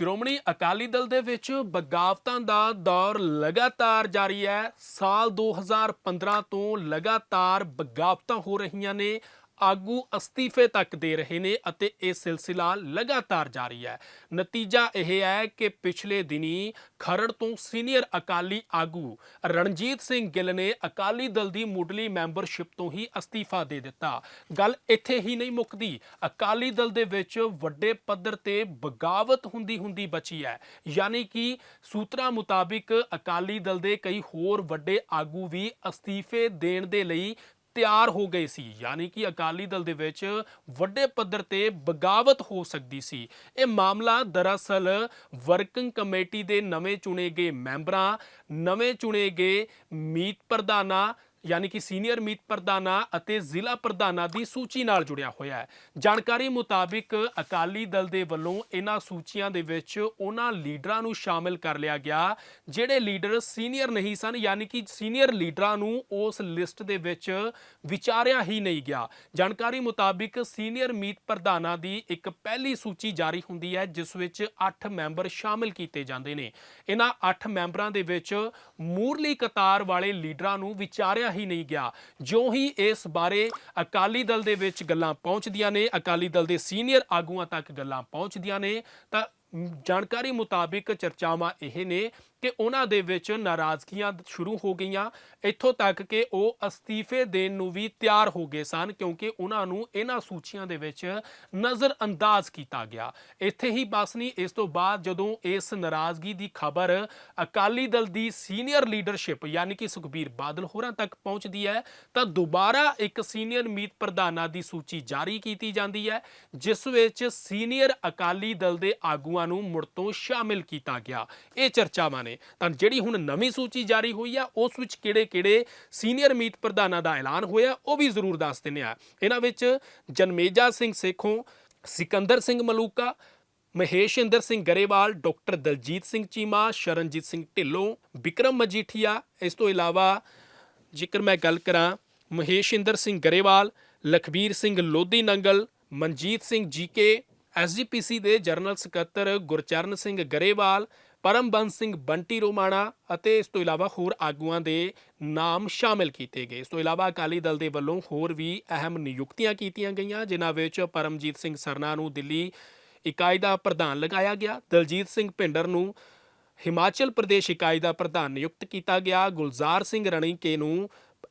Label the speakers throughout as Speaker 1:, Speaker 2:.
Speaker 1: ਸ਼੍ਰੋਮਣੀ ਅਕਾਲੀ ਦਲ ਦੇ ਵਿੱਚ ਬਗਾਵਤਾਂ ਦਾ ਦੌਰ ਲਗਾਤਾਰ ਜਾਰੀ ਹੈ। ਸਾਲ 2015 ਤੋਂ ਲਗਾਤਾਰ ਬਗਾਵਤਾਂ ਹੋ ਰਹੀਆਂ ਨੇ। ਆਗੂ ਅਸਤੀਫੇ ਤੱਕ ਦੇ ਰਹੇ ਨੇ ਅਤੇ ਇਹ ਸਿਲਸਿਲਾ ਲਗਾਤਾਰ ਜਾਰੀ ਹੈ। ਨਤੀਜਾ ਇਹ ਹੈ ਕਿ ਪਿਛਲੇ ਦਿਨੀ ਖਰੜ ਤੋਂ ਸੀਨੀਅਰ ਅਕਾਲੀ ਆਗੂ ਰਣਜੀਤ ਸਿੰਘ ਗਿੱਲ ਨੇ ਅਕਾਲੀ ਦਲ ਦੀ ਮੁੱਢਲੀ ਮੈਂਬਰਸ਼ਿਪ ਤੋਂ ਹੀ ਅਸਤੀਫਾ ਦੇ ਦਿੱਤਾ। ਗੱਲ ਇੱਥੇ ਹੀ ਨਹੀਂ ਮੁੱਕਦੀ। ਅਕਾਲੀ ਦਲ ਦੇ ਵਿੱਚ ਵੱਡੇ ਪੱਧਰ ਤੇ ਬਗਾਵਤ ਹੁੰਦੀ ਹੁੰਦੀ ਬਚੀ ਹੈ। ਯਾਨੀ ਕਿ ਸੂਤਰਾਂ ਮੁਤਾਬਿਕ ਅਕਾਲੀ ਦਲ ਦੇ ਕਈ ਹੋਰ ਵੱਡੇ ਆਗੂ ਵੀ ਅਸਤੀਫੇ ਦੇਣ ਦੇ ਲਈ ਤਿਆਰ ਹੋ ਗਏ ਸੀ, ਯਾਨੀ ਕਿ ਅਕਾਲੀ ਦਲ ਦੇ ਵਿੱਚ ਵੱਡੇ ਪੱਧਰ ਤੇ ਬਗਾਵਤ ਹੋ ਸਕਦੀ ਸੀ। ਇਹ ਮਾਮਲਾ ਦਰਅਸਲ ਵਰਕਿੰਗ ਕਮੇਟੀ ਦੇ ਨਵੇਂ ਚੁਣੇ ਗਏ ਮੈਂਬਰਾਂ, ਨਵੇਂ ਚੁਣੇ ਗਏ ਮੀਤ ਪ੍ਰਧਾਨਾਂ ਯਾਨੀ ਕਿ ਸੀਨੀਅਰ ਮੀਤ ਪ੍ਰਧਾਨਾਂ ਅਤੇ ਜ਼ਿਲ੍ਹਾ ਪ੍ਰਧਾਨਾਂ ਦੀ ਸੂਚੀ ਨਾਲ ਜੁੜਿਆ ਹੋਇਆ ਹੈ। ਜਾਣਕਾਰੀ ਮੁਤਾਬਿਕ ਅਕਾਲੀ ਦਲ ਦੇ ਵੱਲੋਂ ਇਹਨਾਂ ਸੂਚੀਆਂ ਦੇ ਵਿੱਚ ਉਹਨਾਂ ਲੀਡਰਾਂ ਨੂੰ ਸ਼ਾਮਿਲ ਕਰ ਲਿਆ ਗਿਆ, ਜਿਹੜੇ ਲੀਡਰ ਸੀਨੀਅਰ ਨਹੀਂ ਸਨ, ਯਾਨੀ ਕਿ ਸੀਨੀਅਰ ਲੀਡਰਾਂ ਨੂੰ ਉਸ ਲਿਸਟ ਦੇ ਵਿੱਚ ਵਿਚਾਰਿਆ ਹੀ ਨਹੀਂ ਗਿਆ। ਜਾਣਕਾਰੀ ਮੁਤਾਬਿਕ ਸੀਨੀਅਰ ਮੀਤ ਪ੍ਰਧਾਨਾਂ ਦੀ ਇੱਕ ਪਹਿਲੀ ਸੂਚੀ ਜਾਰੀ ਹੁੰਦੀ ਹੈ, ਜਿਸ ਵਿੱਚ 8 ਮੈਂਬਰ ਸ਼ਾਮਿਲ ਕੀਤੇ ਜਾਂਦੇ ਨੇ। ਇਹਨਾਂ 8 ਮੈਂਬਰਾਂ ਦੇ ਵਿੱਚ ਮੂਰਲੀ ਕਤਾਰ ਵਾਲੇ ਲੀਡਰਾਂ ਨੂੰ ਵਿਚਾਰਿਆ ਹੀ ਨਹੀਂ ਗਿਆ। ਜਿਉਂ ਹੀ ਇਸ ਬਾਰੇ ਅਕਾਲੀ ਦਲ ਦੇ ਵਿੱਚ ਗੱਲਾਂ ਪਹੁੰਚਦੀਆਂ ਨੇ, ਅਕਾਲੀ ਦਲ ਦੇ ਸੀਨੀਅਰ ਆਗੂਆਂ ਤੱਕ ਗੱਲਾਂ ਪਹੁੰਚਦੀਆਂ ਨੇ, ਤਾਂ ਜਾਣਕਾਰੀ ਮੁਤਾਬਿਕ ਚਰਚਾਵਾਂ ਇਹ ਨੇ ਕਿ ਉਹਨਾਂ ਦੇ ਵਿੱਚ ਨਾਰਾਜ਼ਗੀਆਂ ਸ਼ੁਰੂ ਹੋ ਗਈਆਂ। ਇੱਥੋਂ ਤੱਕ ਕਿ ਉਹ ਅਸਤੀਫੇ ਦੇਣ ਨੂੰ ਵੀ ਤਿਆਰ ਹੋ ਗਏ ਸਨ, ਕਿਉਂਕਿ ਉਹਨਾਂ ਨੂੰ ਇਹਨਾਂ ਸੂਚੀਆਂ ਦੇ ਵਿੱਚ ਨਜ਼ਰ ਅੰਦਾਜ਼ ਕੀਤਾ ਗਿਆ। ਇੱਥੇ ਹੀ ਬਸ ਨਹੀਂ, ਇਸ ਤੋਂ ਬਾਅਦ ਜਦੋਂ ਇਸ ਨਾਰਾਜ਼ਗੀ ਦੀ ਖਬਰ ਅਕਾਲੀ ਦਲ ਦੀ ਸੀਨੀਅਰ ਲੀਡਰਸ਼ਿਪ ਯਾਨੀ ਕਿ ਸੁਖਬੀਰ ਬਾਦਲ ਹੋਰਾਂ ਤੱਕ ਪਹੁੰਚਦੀ ਹੈ, ਤਾਂ ਦੁਬਾਰਾ ਇੱਕ ਸੀਨੀਅਰ ਮੀਤ ਪ੍ਰਧਾਨਾਂ ਦੀ ਸੂਚੀ ਜਾਰੀ ਕੀਤੀ ਜਾਂਦੀ ਹੈ, ਜਿਸ ਵਿੱਚ ਸੀਨੀਅਰ ਅਕਾਲੀ ਦਲ ਦੇ ਆਗੂਆਂ ਨੂੰ ਮੁੜ ਤੋਂ ਸ਼ਾਮਿਲ ਕੀਤਾ ਗਿਆ। ਇਹ ਚਰਚਾਵਾਂ ਨੇ। ਤਾਂ ਜਿਹੜੀ ਹੁਣ ਨਵੀਂ ਸੂਚੀ ਜਾਰੀ ਹੋਈ ਆ, ਉਸ ਵਿੱਚ ਕਿਹੜੇ-ਕਿਹੜੇ ਸੀਨੀਅਰ ਮੀਤ ਪ੍ਰਧਾਨਾਂ ਦਾ ਐਲਾਨ ਹੋਇਆ, ਉਹ ਵੀ ਜ਼ਰੂਰ ਦੱਸ ਦਿੰਨੇ ਆ। ਇਹਨਾਂ ਵਿੱਚ ਜਨਮੇਜਾ ਸਿੰਘ ਸੇਖੋਂ, ਸਿਕੰਦਰ ਸਿੰਘ ਮਲੂਕਾ ਮਹੇਸ਼ਿੰਦਰ ਸਿੰਘ ਗਰੇਵਾਲ, ਡਾਕਟਰ ਦਲਜੀਤ ਸਿੰਘ ਚੀਮਾ, ਸ਼ਰਨਜੀਤ ਸਿੰਘ ਢਿੱਲੋਂ ਵਿਕਰਮ ਮਜੀਠੀਆ। ਇਸ ਤੋਂ ਇਲਾਵਾ ਜੇਕਰ ਮੈਂ ਗੱਲ ਕਰਾਂ ਮਹੇਸ਼ਿੰਦਰ ਸਿੰਘ ਗਰੇਵਾਲ, ਲਖਬੀਰ ਸਿੰਘ ਲੋਧੀ ਨੰਗਲ, ਮਨਜੀਤ ਸਿੰਘ ਜੀਕੇ ਐਸਜੀਪੀਸੀ ਦੇ ਜਨਰਲ ਸਕੱਤਰ ਗੁਰਚਰਨ ਸਿੰਘ ਗਰੇਵਾਲ ਪਰਮਬੰਸ ਸਿੰਘ ਬੰਟੀ ਰੋਮਾਣਾ ਅਤੇ ਇਸ ਤੋਂ ਇਲਾਵਾ ਹੋਰ ਆਗੂਆਂ ਦੇ ਨਾਮ ਸ਼ਾਮਿਲ ਕੀਤੇ ਗਏ। ਇਸ ਤੋਂ ਇਲਾਵਾ ਅਕਾਲੀ ਦਲ ਦੇ ਵੱਲੋਂ ਹੋਰ ਵੀ ਅਹਿਮ ਨਿਯੁਕਤੀਆਂ ਕੀਤੀਆਂ ਗਈਆਂ, ਜਿਨ੍ਹਾਂ ਵਿੱਚ ਪਰਮਜੀਤ ਸਿੰਘ ਸਰਨਾ ਨੂੰ ਦਿੱਲੀ ਇਕਾਈ ਦਾ ਪ੍ਰਧਾਨ ਲਗਾਇਆ ਗਿਆ, ਦਲਜੀਤ ਸਿੰਘ ਭਿੰਡਰ ਨੂੰ ਹਿਮਾਚਲ ਪ੍ਰਦੇਸ਼ ਇਕਾਈ ਦਾ ਪ੍ਰਧਾਨ ਨਿਯੁਕਤ ਕੀਤਾ ਗਿਆ, ਗੁਲਜ਼ਾਰ ਸਿੰਘ ਰਣੀਕੇ ਨੂੰ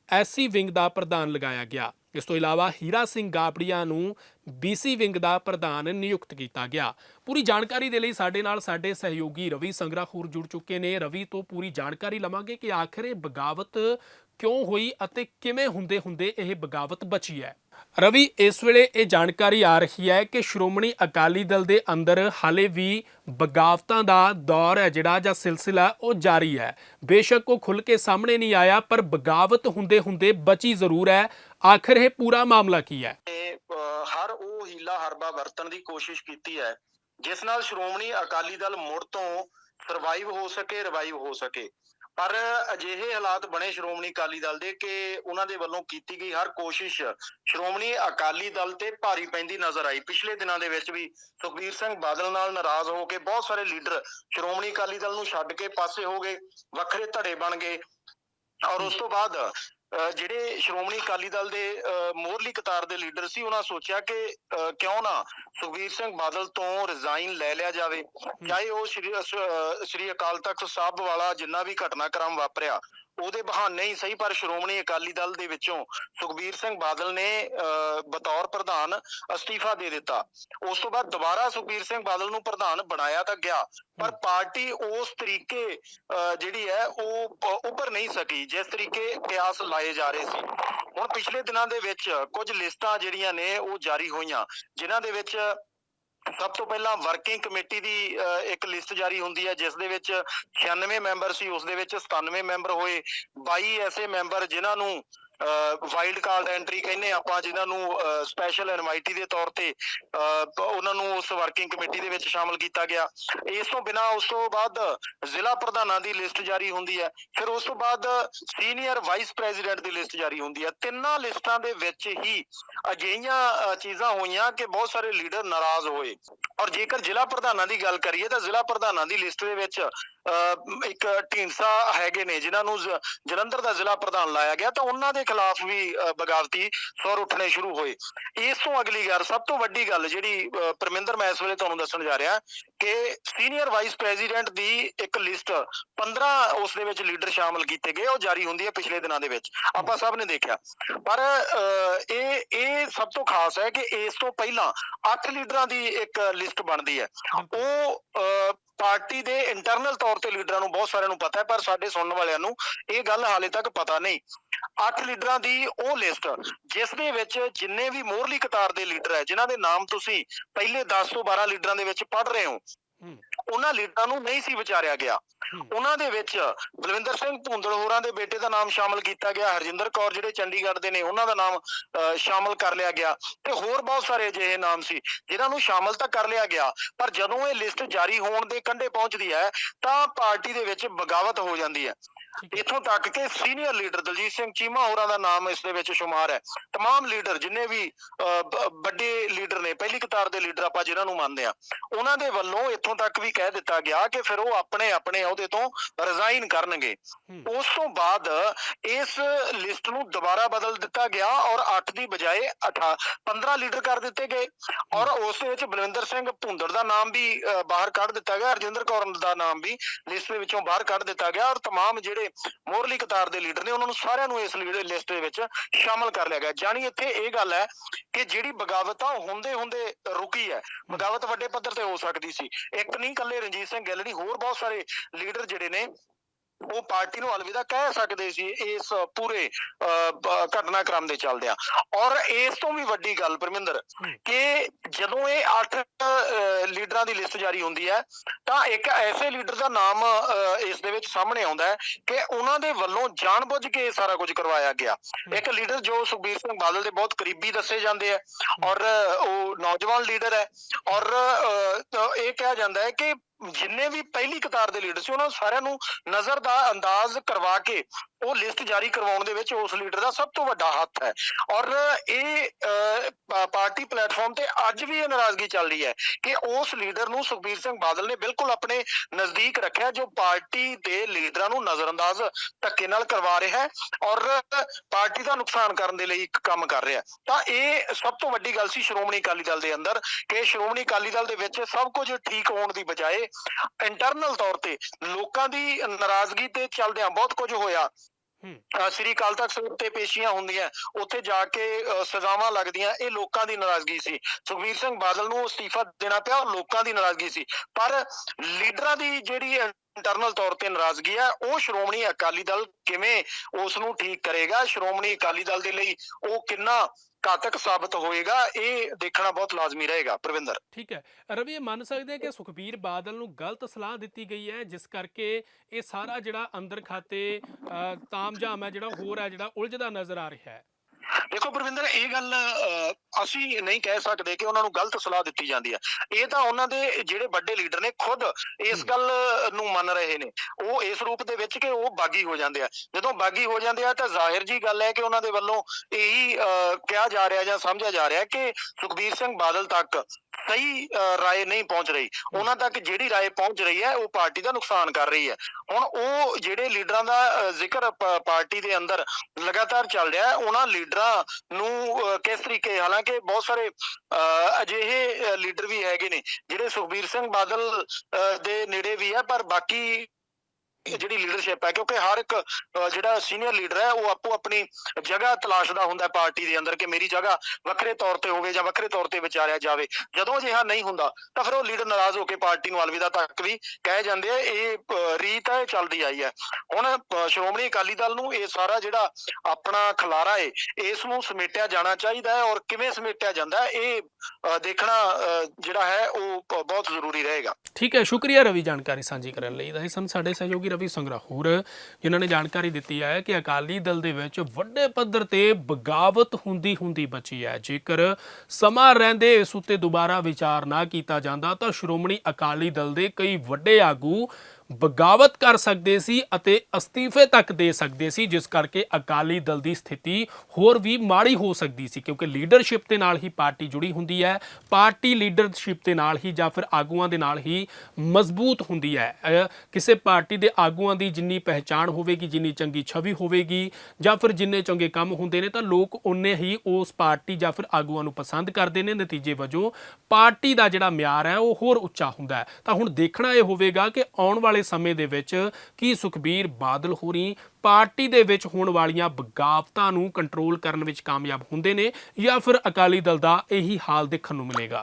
Speaker 1: ਐਸਸੀ ਵਿੰਗ ਦਾ ਪ੍ਰਧਾਨ ਲਗਾਇਆ ਗਿਆ। ਇਸ ਤੋਂ ਇਲਾਵਾ ਹੀਰਾ ਸਿੰਘ ਗਾਬੜੀਆ ਨੂੰ ਬੀਸੀ ਵਿੰਗ ਦਾ ਪ੍ਰਧਾਨ ਨਿਯੁਕਤ ਕੀਤਾ ਗਿਆ। ਪੂਰੀ ਜਾਣਕਾਰੀ ਦੇ ਲਈ ਸਾਡੇ ਨਾਲ ਸਾਡੇ ਸਹਿਯੋਗੀ ਰਵੀ ਸੰਗਰਾ ਜੁੜ ਚੁੱਕੇ ਨੇ। ਰਵੀ, ਤੋਂ ਪੂਰੀ ਜਾਣਕਾਰੀ ਲਵਾਂਗੇ ਕਿ ਆਖਰ ਬਗਾਵਤ ਕਿਉਂ ਹੋਈ ਅਤੇ ਕਿਵੇਂ ਹੁੰਦੇ ਹੁੰਦੇ ਇਹ ਬਗਾਵਤ ਬਚੀ ਹੈ? ਰਵੀ, ਇਸ ਵੇਲੇ ਇਹ ਜਾਣਕਾਰੀ ਆ ਰਹੀ ਹੈ ਕਿ ਸ਼੍ਰੋਮਣੀ ਅਕਾਲੀ ਦਲ ਦੇ ਅੰਦਰ ਹਾਲੇ ਵੀ ਬਗਾਵਤਾਂ ਦਾ ਦੌਰ ਹੈ ਜਿਹੜਾ ਜਾਂ ਸਿਲਸਿਲਾ ਉਹ ਜਾਰੀ ਹੈ। ਬੇਸ਼ੱਕ ਉਹ ਖੁੱਲ ਕੇ ਸਾਹਮਣੇ ਨਹੀਂ ਆਇਆ, ਪਰ ਬਗਾਵਤ ਹੁੰਦੇ ਹੁੰਦੇ ਬਚੀ ਜ਼ਰੂਰ ਹੈ। ਆਖਰ ਇਹ ਪੂਰਾ ਮਾਮਲਾ ਕੀ ਹੈ?
Speaker 2: ਹਰ ਉਹ ਹੀਲਾ ਹਰਬਾ ਵਰਤਣ ਦੀ ਕੋਸ਼ਿਸ਼ ਕੀਤੀ ਹੈ, ਜਿਸ ਨਾਲ ਸ਼੍ਰੋਮਣੀ ਅਕਾਲੀ ਦਲ ਮੁੜ ਤੋਂ ਸਰਵਾਈਵ ਹੋ ਸਕੇ ਰਿਵਾਈਵ ਹੋ ਸਕੇ। ਪਰ ਅਜਿਹੇ ਹਾਲਾਤ ਬਣੇ ਸ਼੍ਰੋਮਣੀ ਅਕਾਲੀ ਦਲ ਦੇ ਕਿ ਉਹਨਾਂ ਦੇ ਵੱਲੋਂ ਕੀਤੀ ਗਈ ਹਰ ਕੋਸ਼ਿਸ਼ ਸ਼੍ਰੋਮਣੀ ਅਕਾਲੀ ਦਲ ਤੇ ਭਾਰੀ ਪੈਂਦੀ ਨਜ਼ਰ ਆਈ। ਪਿਛਲੇ ਦਿਨਾਂ ਦੇ ਵਿੱਚ ਵੀ ਸੁਖਬੀਰ ਸਿੰਘ ਬਾਦਲ ਨਾਲ ਨਾਰਾਜ਼ ਹੋ ਕੇ ਬਹੁਤ ਸਾਰੇ ਲੀਡਰ ਸ਼੍ਰੋਮਣੀ ਅਕਾਲੀ ਦਲ ਨੂੰ ਛੱਡ ਕੇ ਪਾਸੇ ਹੋ ਗਏ, ਵੱਖਰੇ ਧੜੇ ਬਣ ਗਏ ਔਰ ਉਸ ਤੋਂ ਬਾਅਦ ਜਿਹੜੇ ਸ਼੍ਰੋਮਣੀ ਅਕਾਲੀ ਦਲ ਦੇ ਮੋਹਰਲੀ ਕਤਾਰ ਦੇ ਲੀਡਰ ਸੀ ਉਹਨਾਂ ਸੋਚਿਆ ਕਿ ਕਿਉਂ ਨਾ ਸੁਖਬੀਰ ਸਿੰਘ ਬਾਦਲ ਤੋਂ ਰਿਜ਼ਾਈਨ ਲੈ ਲਿਆ ਜਾਵੇ। ਚਾਹੇ ਉਹ ਸ਼੍ਰੀ ਅਕਾਲ ਤਖਤ ਸਾਹਿਬ ਵਾਲਾ ਜਿੰਨਾ ਵੀ ਘਟਨਾਕ੍ਰਮ ਵਾਪਰਿਆ ਉਹਦੇ ਬਹਾਨੇ ਹੀ ਸਹੀ, ਪਰ ਸ਼੍ਰੋਮਣੀ ਅਕਾਲੀ ਦਲ ਦੇ ਵਿੱਚੋਂ ਸੁਖਬੀਰ ਸਿੰਘ ਬਾਦਲ ਨੇ ਬਤੌਰ ਪ੍ਰਧਾਨ ਅਸਤੀਫਾ ਦੇ ਦਿੱਤਾ। ਉਸ ਤੋਂ ਬਾਅਦ ਦੁਬਾਰਾ ਸੁਖਬੀਰ ਸਿੰਘ ਬਾਦਲ ਨੂੰ ਪ੍ਰਧਾਨ ਬਣਾਇਆ ਤਾਂ ਗਿਆ, ਪਰ ਪਾਰਟੀ ਉਸ ਤਰੀਕੇ ਜਿਹੜੀ ਹੈ, ਉਹ, ਅਹ ਨਹੀਂ ਸਕੀ, ਜਿਸ ਤਰੀਕੇ ਕਿਆਸ ਲਾਏ ਜਾ ਰਹੇ ਸੀ। ਹੁਣ ਪਿਛਲੇ ਦਿਨਾਂ ਦੇ ਵਿੱਚ ਕੁਝ ਲਿਸਟਾਂ ਜਿਹੜੀਆਂ ਨੇ, ਉਹ ਜਾਰੀ ਹੋਈਆਂ, ਜਿਨ੍ਹਾਂ ਦੇ ਵਿੱਚ ਸਭ ਤੋਂ ਪਹਿਲਾਂ ਵਰਕਿੰਗ ਕਮੇਟੀ ਦੀ ਅਹ, ਇੱਕ ਲਿਸਟ ਜਾਰੀ ਹੁੰਦੀ ਹੈ ਜਿਸ ਦੇ ਵਿੱਚ 96 ਮੈਂਬਰ ਸੀ ਉਸ ਦੇ ਵਿੱਚ 97 ਮੈਂਬਰ ਹੋਏ 22 ਐਸੇ ਮੈਂਬਰ ਜਿਨ੍ਹਾਂ ਨੂੰ ਵਾਈਲਡ ਕਾਰਡ ਐਂਟਰੀ ਕਹਿੰਦੇ ਆਪਾਂ ਜਿਨ੍ਹਾਂ ਨੂੰ ਸਪੈਸ਼ਲ ਇਨਵਾਈਟੀ ਦੇ ਤੌਰ ਤੇ ਉਹਨਾਂ ਨੂੰ ਉਸ ਵਰਕਿੰਗ ਕਮੇਟੀ ਦੇ ਵਿੱਚ ਸ਼ਾਮਲ ਕੀਤਾ ਗਿਆ। ਇਸ ਤੋਂ ਬਿਨਾ ਉਸ ਤੋਂ ਬਾਅਦ ਜ਼ਿਲ੍ਹਾ ਪ੍ਰਧਾਨਾਂ ਦੀ ਲਿਸਟ ਜਾਰੀ ਹੁੰਦੀ ਹੈ। ਫਿਰ ਉਸ ਤੋਂ ਬਾਅਦ ਸੀਨੀਅਰ ਵਾਈਸ ਪ੍ਰੈਜ਼ੀਡੈਂਟ ਦੀ ਲਿਸਟ ਜਾਰੀ ਹੁੰਦੀ ਹੈ। ਤਿੰਨਾਂ ਲਿਸਟਾਂ ਦੇ ਵਿੱਚ ਹੀ ਅਜਿਹੀਆਂ ਚੀਜ਼ਾਂ ਹੋਈਆਂ ਕਿ ਬਹੁਤ ਸਾਰੇ ਲੀਡਰ ਨਾਰਾਜ਼ ਹੋਏ। ਔਰ ਜੇਕਰ ਜ਼ਿਲ੍ਹਾ ਪ੍ਰਧਾਨਾਂ ਦੀ ਗੱਲ ਕਰੀਏ ਤਾਂ ਜ਼ਿਲ੍ਹਾ ਪ੍ਰਧਾਨਾਂ ਦੀ ਲਿਸਟ ਦੇ ਵਿੱਚ ਇੱਕ ਢੀਂਡਸਾ ਹੈਗੇ ਨੇ ਜਿਨ੍ਹਾਂ ਨੂੰ ਜਲੰਧਰ ਦਾ ਜ਼ਿਲ੍ਹਾ ਪ੍ਰਧਾਨ ਲਾਇਆ ਗਿਆ ਤਾਂ ਉਹਨਾਂ ਦੇ ਖਿਲਾਫ ਵੀ ਬਗਾਵਤੀ ਸੌਰ ਉੱਠਣੇ ਸ਼ੁਰੂ ਹੋਏ। ਇਸ ਤੋਂ ਅਗਲੀ ਗੱਲ ਸਭ ਤੋਂ ਵੱਡੀ ਗੱਲ ਜਿਹੜੀ ਪਰਮਿੰਦਰ ਮੈਂ ਇਸ ਵੇਲੇ ਤੁਹਾਨੂੰ ਦੱਸਣ ਜਾ ਰਿਹਾ ਕਿ ਸੀਨੀਅਰ ਵਾਈਸ ਪ੍ਰੈਜ਼ੀਡੈਂਟ ਦੀ ਇੱਕ ਲਿਸਟ 15 ਉਸ ਦੇ ਵਿੱਚ ਲੀਡਰ ਸ਼ਾਮਲ ਕੀਤੇ ਗਏ ਉਹ ਜਾਰੀ ਹੁੰਦੀ ਹੈ ਪਿਛਲੇ ਦਿਨਾਂ ਦੇ ਵਿੱਚ। ਆਪਾਂ ਸਭ ਨੇ ਦੇਖਿਆ। ਪਰ ਇਹ ਇਹ ਸਭ ਤੋਂ ਖਾਸ ਹੈ ਕਿ ਇਸ ਤੋਂ ਪਹਿਲਾਂ 8 ਲੀਡਰਾਂ ਦੀ ਇੱਕ ਲਿਸਟ ਬਣਦੀ ਹੈ। ਉਹ ਪਾਰਟੀ ਦੇ ਇੰਟਰਨਲ ਤੌਰ ਤੇ ਲੀਡਰਾਂ ਨੂੰ ਬਹੁਤ ਸਾਰਿਆਂ ਨੂੰ ਪਤਾ ਹੈ, ਪਰ ਸਾਡੇ ਸੁਣਨ ਵਾਲਿਆਂ ਨੂੰ ਇਹ ਗੱਲ ਹਾਲੇ ਤੱਕ ਪਤਾ ਨਹੀਂ। ਅੱਠ ਲੀਡਰਾਂ ਦੀ ਉਹ ਲਿਸਟ ਜਿਸ ਦੇ ਵਿੱਚ ਜਿੰਨੇ ਵੀ ਮੋਹਰਲੀ ਕਤਾਰ ਦੇ ਲੀਡਰ ਹੈ, ਜਿਨ੍ਹਾਂ ਦੇ ਨਾਮ ਤੁਸੀਂ ਪਹਿਲੇ 10 ਤੋਂ 12 ਲੀਡਰਾਂ ਦੇ ਵਿੱਚ ਪੜ੍ਹ ਰਹੇ ਹੋ। ਉਹਨਾਂ ਲੀਡਰਾਂ ਨੂੰ ਨਹੀਂ ਸੀ ਵਿਚਾਰਿਆ ਗਿਆ। ਉਹਨਾਂ ਦੇ ਵਿੱਚ ਬਲਵਿੰਦਰ ਸਿੰਘ ਭੁੰਦੜ ਹੋਰਾਂ ਦੇ ਬੇਟੇ ਦਾ ਨਾਮ ਸ਼ਾਮਲ ਕੀਤਾ ਗਿਆ ਹਰਜਿੰਦਰ ਕੌਰ ਜਿਹੜੇ ਚੰਡੀਗੜ੍ਹ ਦੇ ਨੇ ਉਹਨਾਂ ਦਾ ਨਾਮ ਸ਼ਾਮਲ ਕਰ ਲਿਆ ਗਿਆ ਤੇ ਹੋਰ ਬਹੁਤ ਸਾਰੇ ਅਜਿਹੇ ਨਾਮ ਸੀ ਜਿਨ੍ਹਾਂ ਨੂੰ ਸ਼ਾਮਲ ਤਾਂ ਕਰ ਲਿਆ ਗਿਆ ਪਰ ਜਦੋਂ ਇਹ ਲਿਸਟ ਜਾਰੀ ਹੋਣ ਦੇ ਕੰਢੇ ਪਹੁੰਚਦੀ ਹੈ ਤਾਂ ਪਾਰਟੀ ਦੇ ਵਿੱਚ ਬਗਾਵਤ ਹੋ ਜਾਂਦੀ ਹੈ ਇੱਥੋਂ ਤੱਕ ਕਿ ਸੀਨੀਅਰ ਲੀਡਰ ਦਲਜੀਤ ਸਿੰਘ ਚੀਮਾ ਹੋਰਾਂ ਦਾ ਨਾਮ ਇਸ ਦੇ ਵਿੱਚ ਸ਼ੁਮਾਰ ਹੈ तमाम ਲੀਡਰ ਜਿੰਨੇ ਵੀ ਅਹ, ਬ- ਵੱਡੇ ਲੀਡਰ ਨੇ ਪਹਿਲੀ ਕਤਾਰ ਦੇ ਲੀਡਰ ਆਪਾਂ ਜਿਨ੍ਹਾਂ ਨੂੰ ਮੰਨਦੇ ਆ ਉਹਨਾਂ ਦੇ ਵੱਲੋਂ ਇੱਥੋਂ ਤੱਕ ਵੀ ਕਹਿ ਦਿੱਤਾ ਗਿਆ ਕਿ ਫਿਰ ਉਹ ਆਪਣੇ ਆਪਣੇ ਅਹੁਦੇ ਤੋਂ ਰਿਜ਼ਾਈਨ ਕਰਨਗੇ
Speaker 1: ਹੂੰ।
Speaker 2: ਉਸ ਤੋਂ ਬਾਅਦ ਇਸ ਲਿਸਟ ਨੂੰ ਦੁਬਾਰਾ ਬਦਲ ਦਿੱਤਾ ਗਿਆ ਔਰ 8 ਦੀ ਬਜਾਏ 18 15 ਲੀਡਰ ਕਰ ਦਿੱਤੇ ਗਏ ਔਰ ਉਸ ਦੇ ਵਿੱਚ ਬਲਵਿੰਦਰ ਸਿੰਘ ਭੁੰਦੜ ਦਾ ਨਾਮ ਵੀ ਅਹ, ਬਾਹਰ ਕੱਢ ਦਿੱਤਾ ਗਿਆ ਹਰਜਿੰਦਰ ਕੌਰ ਦਾ ਨਾਮ ਵੀ ਲਿਸਟ ਦੇ ਵਿੱਚੋਂ ਬਾਹਰ ਕੱਢ ਦਿੱਤਾ ਗਿਆ ਔਰ तमाम ਜਿਹੜੇ ਮੋਹਰਲੀ ਕਤਾਰ ਦੇ ਲੀਡਰ ਨੇ, ਉਹਨਾਂ ਨੂੰ ਸਾਰਿਆਂ ਨੂੰ ਇਸ ਲਿਸਟ ਦੇ ਵਿੱਚ ਸ਼ਾਮਲ ਕਰ ਲਿਆ ਗਿਆ। ਜਾਣੀ ਇੱਥੇ ਇਹ ਗੱਲ ਹੈ ਕਿ ਜਿਹੜੀ ਬਗਾਵਤ ਆ ਹੁੰਦੇ ਹੁੰਦੇ ਰੁਕੀ ਹੈ, ਬਗਾਵਤ ਵੱਡੇ ਪੱਧਰ ਤੇ ਹੋ ਸਕਦੀ ਸੀ। ਇੱਕ ਨਹੀਂ, ਇਕੱਲੇ ਰਣਜੀਤ ਸਿੰਘ ਗਿੱਲ ਨਹੀਂ, ਹੋਰ ਬਹੁਤ ਸਾਰੇ ਲੀਡਰ ਜਿਹੜੇ ਨੇ ਉਹ ਪਾਰਟੀ ਨੂੰ ਅਲਵਿਦਾ ਕਹਿ ਸਕਦੇ ਸੀ ਇਸ ਪੂਰੇ ਘਟਨਾਕ੍ਰਮ ਦੇ ਚੱਲਦਿਆਂ। ਔਰ ਇਸ ਤੋਂ ਵੀ ਵੱਡੀ ਗੱਲ ਪਰਮਿੰਦਰ। ਕਿ ਜਦੋਂ ਇਹ 8 ਲੀਡਰਾਂ ਦੀ ਲਿਸਟ ਜਾਰੀ ਹੁੰਦੀ ਹੈ ਤਾਂ ਇੱਕ ਐਸੇ ਲੀਡਰ ਦਾ ਨਾਮ ਇਸ ਦੇ ਵਿੱਚ ਸਾਹਮਣੇ ਆਉਂਦਾ ਹੈ ਕਿ ਉਹਨਾਂ ਦੇ ਵੱਲੋਂ ਜਾਣਬੁੱਝ ਕੇ ਇਹ ਸਾਰਾ ਕੁਝ ਕਰਵਾਇਆ ਗਿਆ। ਇੱਕ ਲੀਡਰ ਜੋ ਸੁਖਬੀਰ ਸਿੰਘ ਬਾਦਲ ਦੇ ਬਹੁਤ ਕਰੀਬੀ ਦੱਸੇ ਜਾਂਦੇ ਆ ਔਰ ਉਹ ਨੌਜਵਾਨ ਲੀਡਰ ਹੈ। ਔਰ ਇਹ ਕਿਹਾ ਜਾਂਦਾ ਹੈ ਕਿ ਜਿੰਨੇ ਵੀ ਪਹਿਲੀ ਕਤਾਰ ਦੇ ਲੀਡਰ ਸੀ, ਉਹਨਾਂ ਸਾਰਿਆਂ ਨੂੰ ਨਜ਼ਰ ਦਾ ਅੰਦਾਜ਼ ਕਰਵਾ ਕੇ ਉਹ ਲਿਸਟ ਜਾਰੀ ਕਰਵਾਉਣ ਦੇ ਵਿੱਚ ਉਸ ਲੀਡਰ ਦਾ ਸਭ ਤੋਂ ਵੱਡਾ ਹੱਥ ਹੈ। ਔਰ ਇਹ ਪਾਰਟੀ ਪਲੇਟਫਾਰਮ ਤੇ ਅੱਜ ਵੀ ਇਹ ਨਾਰਾਜ਼ਗੀ ਚੱਲ ਰਹੀ ਹੈ ਕਿ ਉਸ ਲੀਡਰ ਨੂੰ ਸੁਖਬੀਰ ਸਿੰਘ ਬਾਦਲ ਨੇ ਬਿਲਕੁਲ ਆਪਣੇ ਨਜ਼ਦੀਕ ਰੱਖਿਆ, ਜੋ ਪਾਰਟੀ ਦੇ ਲੀਡਰਾਂ ਨੂੰ ਨਜ਼ਰਅੰਦਾਜ਼ ਧੱਕੇ ਨਾਲ ਕਰਵਾ ਰਿਹਾ ਹੈ ਔਰ ਪਾਰਟੀ ਦਾ ਨੁਕਸਾਨ ਕਰਨ ਦੇ ਲਈ ਇੱਕ ਕੰਮ ਕਰ ਰਿਹਾ ਤਾਂ ਇਹ ਸਭ ਤੋਂ ਵੱਡੀ ਗੱਲ ਸੀ ਸ਼੍ਰੋਮਣੀ ਅਕਾਲੀ ਦਲ ਦੇ ਅੰਦਰ ਕਿ ਸ਼੍ਰੋਮਣੀ ਅਕਾਲੀ ਦਲ ਦੇ ਵਿੱਚ ਸਭ ਕੁਝ ਠੀਕ ਹੋਣ ਦੀ ਬਜਾਏ ਇੰਟਰਨਲ ਤੌਰ ਤੇ ਲੋਕਾਂ ਦੀ ਨਾਰਾਜ਼ਗੀ ਤੇ ਚੱਲਦਿਆਂ ਬਹੁਤ ਕੁਝ ਹੋਇਆ।
Speaker 1: ਹੂੰ।
Speaker 2: ਸ੍ਰੀ ਅਕਾਲ ਤਖਤ ਸਾਹਿਬ ਤੇ ਪੇਸ਼ੀਆਂ ਹੁੰਦੀਆਂ। ਉੱਥੇ ਜਾ ਕੇ ਸਜ਼ਾਵਾਂ ਲੱਗਦੀਆਂ। ਇਹ ਲੋਕਾਂ ਦੀ ਨਾਰਾਜ਼ਗੀ ਸੀ। ਸੁਖਬੀਰ ਸਿੰਘ ਬਾਦਲ ਨੂੰ ਅਸਤੀਫਾ ਦੇਣਾ ਪਿਆ, ਉਹ ਲੋਕਾਂ ਦੀ ਨਾਰਾਜ਼ਗੀ ਸੀ। ਪਰ ਲੀਡਰਾਂ ਦੀ ਜਿਹੜੀ ਇੰਟਰਨਲ ਤੌਰ ਤੇ ਨਾਰਾਜ਼ਗੀ ਹੈ ਉਹ ਸ਼੍ਰੋਮਣੀ ਅਕਾਲੀ ਦਲ ਕਿਵੇਂ ਉਸ ਨੂੰ ਠੀਕ ਕਰੇਗਾ? ਸ਼੍ਰੋਮਣੀ ਅਕਾਲੀ ਦਲ ਦੇ ਲਈ ਉਹ ਕਿੰਨਾ ਘਾਤਕ ਸਾਬਤ ਹੋਏਗਾ ਇਹ ਦੇਖਣਾ ਬਹੁਤ ਲਾਜ਼ਮੀ ਰਹੇਗਾ ਪ੍ਰਵਿੰਦਰ।
Speaker 1: ਠੀਕ ਹੈ। ਰਵੀ ਇਹ ਮੰਨ ਸਕਦੇ ਹਾਂ ਕਿ ਸੁਖਬੀਰ ਬਾਦਲ ਨੂੰ ਗਲਤ ਸਲਾਹ ਦਿੱਤੀ ਗਈ ਹੈ ਜਿਸ ਕਰਕੇ ਇਹ ਸਾਰਾ ਜਿਹੜਾ ਅੰਦਰ ਖਾਤੇ ਅ, ਤਾਮਝਾਮ ਹੈ ਜਿਹੜਾ ਹੋਰ ਹੈ ਜਿਹੜਾ ਉਲਝਦਾ ਨਜ਼ਰ ਆ ਰਿਹਾ ਹੈ।
Speaker 2: ਦੇਖੋ ਪ੍ਰਵਿੰਦਰ ਇਹ ਗੱਲ ਅਸੀਂ ਨਹੀਂ ਕਹਿ ਸਕਦੇ ਕਿ ਉਹਨਾਂ ਨੂੰ ਗਲਤ ਸਲਾਹ ਦਿੱਤੀ ਜਾਂਦੀ ਹੈ ਇਹ ਤਾਂ ਉਹਨਾਂ ਦੇ ਜਿਹੜੇ ਵੱਡੇ ਲੀਡਰ ਨੇ ਖੁਦ ਇਸ ਗੱਲ ਨੂੰ ਮੰਨ ਰਹੇ ਨੇ। ਉਹ ਇਸ ਰੂਪ ਦੇ ਵਿੱਚ ਕਿ ਉਹ ਬਾਗੀ ਹੋ ਜਾਂਦੇ ਆ। ਜਦੋਂ ਬਾਗੀ ਹੋ ਜਾਂਦੇ ਆ ਤਾਂ ਜ਼ਾਹਿਰ ਜੀ ਗੱਲ ਹੈ ਕਿ ਉਹਨਾਂ ਦੇ ਵੱਲੋਂ ਇਹੀ ਕਿਹਾ ਜਾ ਰਿਹਾ ਜਾਂ ਸਮਝਿਆ ਜਾ ਰਿਹਾ ਕਿ ਸੁਖਬੀਰ ਸਿੰਘ ਬਾਦਲ ਤੱਕ ਸਹੀ ਰਾਏ ਨਹੀਂ ਪਹੁੰਚ ਰਹੀ। ਉਹਨਾਂ ਤੱਕ ਜਿਹੜੀ ਰਾਏ ਪਹੁੰਚ ਰਹੀ ਹੈ ਉਹ ਪਾਰਟੀ ਦਾ ਨੁਕਸਾਨ ਕਰ ਰਹੀ ਹੈ। ਹੁਣ ਉਹ ਜਿਹੜੇ ਲੀਡਰਾਂ ਦਾ ਜ਼ਿਕਰ ਪਾਰਟੀ ਦੇ ਅੰਦਰ ਲਗਾਤਾਰ ਚੱਲ ਰਿਹਾ ਹੈ ਉਹਨਾਂ ਲੀਡਰਾਂ ਨੂੰ ਕਿਸ ਤਰੀਕੇ ਹਾਲਾਂਕਿ ਬਹੁਤ ਸਾਰੇ ਅਹ, ਅਜਿਹੇ ਲੀਡਰ ਵੀ ਹੈਗੇ ਨੇ ਜਿਹੜੇ ਸੁਖਬੀਰ ਸਿੰਘ ਬਾਦਲ ਅਹ, ਦੇ ਨੇੜੇ ਵੀ ਹੈ ਪਰ ਬਾਕੀ ਜਿਹੜੀ ਲੀਡਰਸ਼ਿਪ ਹੈ, ਕਿਉਂਕਿ ਹਰ ਇੱਕ ਜਿਹੜਾ ਸੀਨੀਅਰ ਲੀਡਰ ਹੈ, ਉਹ ਆਪੋ ਆਪਣੀ ਜਗ੍ਹਾ ਤਲਾਸ਼ਦਾ ਹੁੰਦਾ ਪਾਰਟੀ ਦੇ ਅੰਦਰ ਕਿ ਮੇਰੀ ਜਗ੍ਹਾ ਵੱਖਰੇ ਤੌਰ ਤੇ ਹੋਵੇ ਜਾਂ ਵੱਖਰੇ ਤੌਰ ਤੇ ਵਿਚਾਰਿਆ ਜਾਵੇ। ਜਦੋਂ ਅਜਿਹਾ ਨਹੀਂ ਹੁੰਦਾ, ਤਾਂ ਫਿਰ ਉਹ ਲੀਡਰ ਨਾਰਾਜ਼ ਹੋ ਕੇ ਪਾਰਟੀ ਨੂੰ ਅਲਵਿਦਾ ਤੱਕ ਵੀ ਕਹਿ ਜਾਂਦੇ ਆ, ਇਹ ਰੀਤ ਹੈ ਚੱਲਦੀ ਆਈ ਹੈ। ਹੁਣ ਸ਼੍ਰੋਮਣੀ ਅਕਾਲੀ ਦਲ ਨੂੰ ਇਹ ਸਾਰਾ ਜਿਹੜਾ ਆਪਣਾ ਖਲਾਰਾ ਏ, ਇਸ ਨੂੰ ਸਮੇਟਿਆ ਜਾਣਾ ਚਾਹੀਦਾ ਹੈ ਔਰ ਕਿਵੇਂ ਸਮੇਟਿਆ ਜਾਂਦਾ ਇਹ ਦੇਖਣਾ ਜਿਹੜਾ ਹੈ, ਉਹ ਬਹੁਤ ਜ਼ਰੂਰੀ ਰਹੇਗਾ।
Speaker 1: ਠੀਕ ਹੈ, ਸ਼ੁਕਰੀਆ ਰਵੀ ਜਾਣਕਾਰੀ ਸਾਂਝੀ ਕਰਨ ਲਈ। ਤਾਂ ਇਹ ਸਨ ਸਾਡੇ ਸਹਿਯੋਗੀ ਸਹਿਯੋਗੀ ਰਵੀ ਸੰਗਰਾਹੂਰ, ਜਿਨ੍ਹਾਂ ਨੇ ਜਾਣਕਾਰੀ ਦਿੱਤੀ ਹੈ ਕਿ ਅਕਾਲੀ ਦਲ ਦੇ ਵਿੱਚ ਵੱਡੇ ਪੱਧਰ ਤੇ ਬਗਾਵਤ ਹੁੰਦੀ ਹੁੰਦੀ ਬਚੀ ਹੈ। ਜੇਕਰ ਸਮਾਂ ਰਹਿੰਦੇ ਇਸ ਉੱਤੇ ਦੁਬਾਰਾ ਵਿਚਾਰ ਨਾ ਕੀਤਾ ਜਾਂਦਾ, ਤਾਂ ਸ਼੍ਰੋਮਣੀ ਅਕਾਲੀ ਦਲ ਦੇ ਕਈ ਵੱਡੇ ਆਗੂ ਬਗਾਵਤ ਕਰ ਸਕਦੇ ਸੀ ਅਤੇ ਅਸਤੀਫੇ ਤੱਕ ਦੇ ਸਕਦੇ ਸੀ, ਜਿਸ ਕਰਕੇ ਅਕਾਲੀ ਦਲ ਦੀ ਸਥਿਤੀ ਹੋਰ ਵੀ ਮਾੜੀ ਹੋ ਸਕਦੀ ਸੀ, ਕਿਉਂਕਿ ਲੀਡਰਸ਼ਿਪ ਦੇ ਨਾਲ ਹੀ ਪਾਰਟੀ ਜੁੜੀ ਹੁੰਦੀ ਹੈ, ਪਾਰਟੀ ਲੀਡਰਸ਼ਿਪ ਦੇ ਨਾਲ ਹੀ ਜਾਂ ਫਿਰ ਆਗੂਆਂ ਦੇ ਨਾਲ ਹੀ ਮਜ਼ਬੂਤ ਹੁੰਦੀ ਹੈ। ਕਿਸੇ ਪਾਰਟੀ ਦੇ ਆਗੂਆਂ ਦੀ ਜਿੰਨੀ ਪਹਿਚਾਣ ਹੋਵੇਗੀ, ਜਿੰਨੀ ਚੰਗੀ ਛਵੀ ਹੋਵੇਗੀ ਜਾਂ ਫਿਰ ਜਿੰਨੇ ਚੰਗੇ ਕੰਮ ਹੁੰਦੇ ਨੇ, ਤਾਂ ਲੋਕ ਉਨੇ ਹੀ ਉਸ ਪਾਰਟੀ ਜਾਂ ਫਿਰ ਆਗੂਆਂ ਨੂੰ ਪਸੰਦ ਕਰਦੇ ਨੇ। ਨਤੀਜੇ ਵਜੋਂ ਪਾਰਟੀ ਦਾ ਜਿਹੜਾ ਮਿਆਰ ਹੈ, ਉਹ ਹੋਰ ਉੱਚਾ ਹੁੰਦਾ ਹੈ। ਤਾਂ ਹੁਣ ਦੇਖਣਾ ਇਹ ਹੋਵੇਗਾ ਕਿ ਆਉਣ ਵਾਲੇ ਵਾਲੇ ਸਮੇਂ ਦੇ ਵਿੱਚ ਕੀ ਸੁਖਬੀਰ ਬਾਦਲ ਹੋਰੀ ਪਾਰਟੀ ਦੇ ਵਿੱਚ ਹੋਣ ਵਾਲੀਆਂ ਬਗਾਵਤਾਂ ਨੂੰ ਕੰਟਰੋਲ ਕਰਨ ਵਿੱਚ ਕਾਮਯਾਬ ਹੁੰਦੇ ਨੇ ਜਾਂ ਫਿਰ ਅਕਾਲੀ ਦਲ ਦਾ ਇਹੀ ਹਾਲ ਦੇਖਣ ਨੂੰ ਮਿਲੇਗਾ?